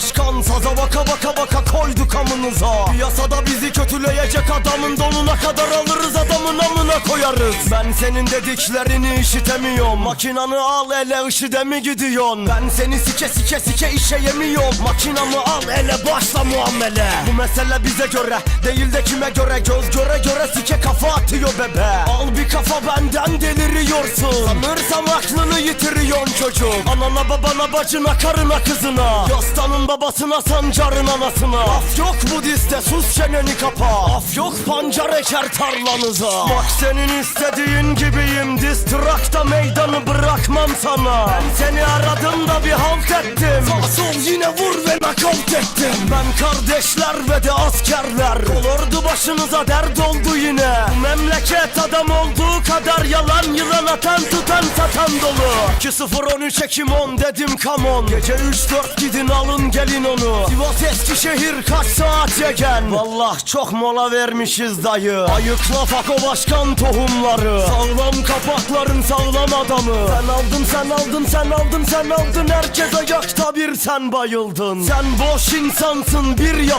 başkan Saza baka baka baka koyduk amınıza. Piyasada bizi kötüleyecek adamın donuna kadar alırız adamın amına koyarız. Ben senin dediklerini işitemiyorum. Makinanı al ele IŞİD'e mi gidiyorsun? Ben seni sike sike sike işe yemiyorum. Makinamı al ele başla muamele. Bu mesele bize göre değil de kime göre? Göz göre göre sike kafa atıyor bebe. Al bir kafa benden deliriyorsun. Sanırsam aklını yitiriyorsun çocuk Anana babana bacına karına kızına. Yastanın babasına sancarın anasına. Af yok Budist'te sus çeneni kapa. Af yok pancar eker tarlanıza. Bak senin istediğin gibiyim Distrakta meydanı bırakmam sana. Ben seni aradım da bir halt ettim. Sağ sol yine vur ve nakavt ettim. Ben kardeşler ve de askerler. Olurdu başınıza dert oldu yine. Bu memleket adam olduğu kadar yalan Yılan atan tutan satan dolu. 2-0-13 Ekim 10 dedim come on. Gece 3-4 gidin alın gelin onu. Sivas Eskişehir kaç saat yegen? Vallah çok mola vermişiz dayı. Ayıkla fako başkan tohumları. Sağlam kapakların sağlam adamı. Sen aldın sen aldın sen aldın sen aldın. Herkes ayakta bir sen bayıldın. Sen boş insansın bir yap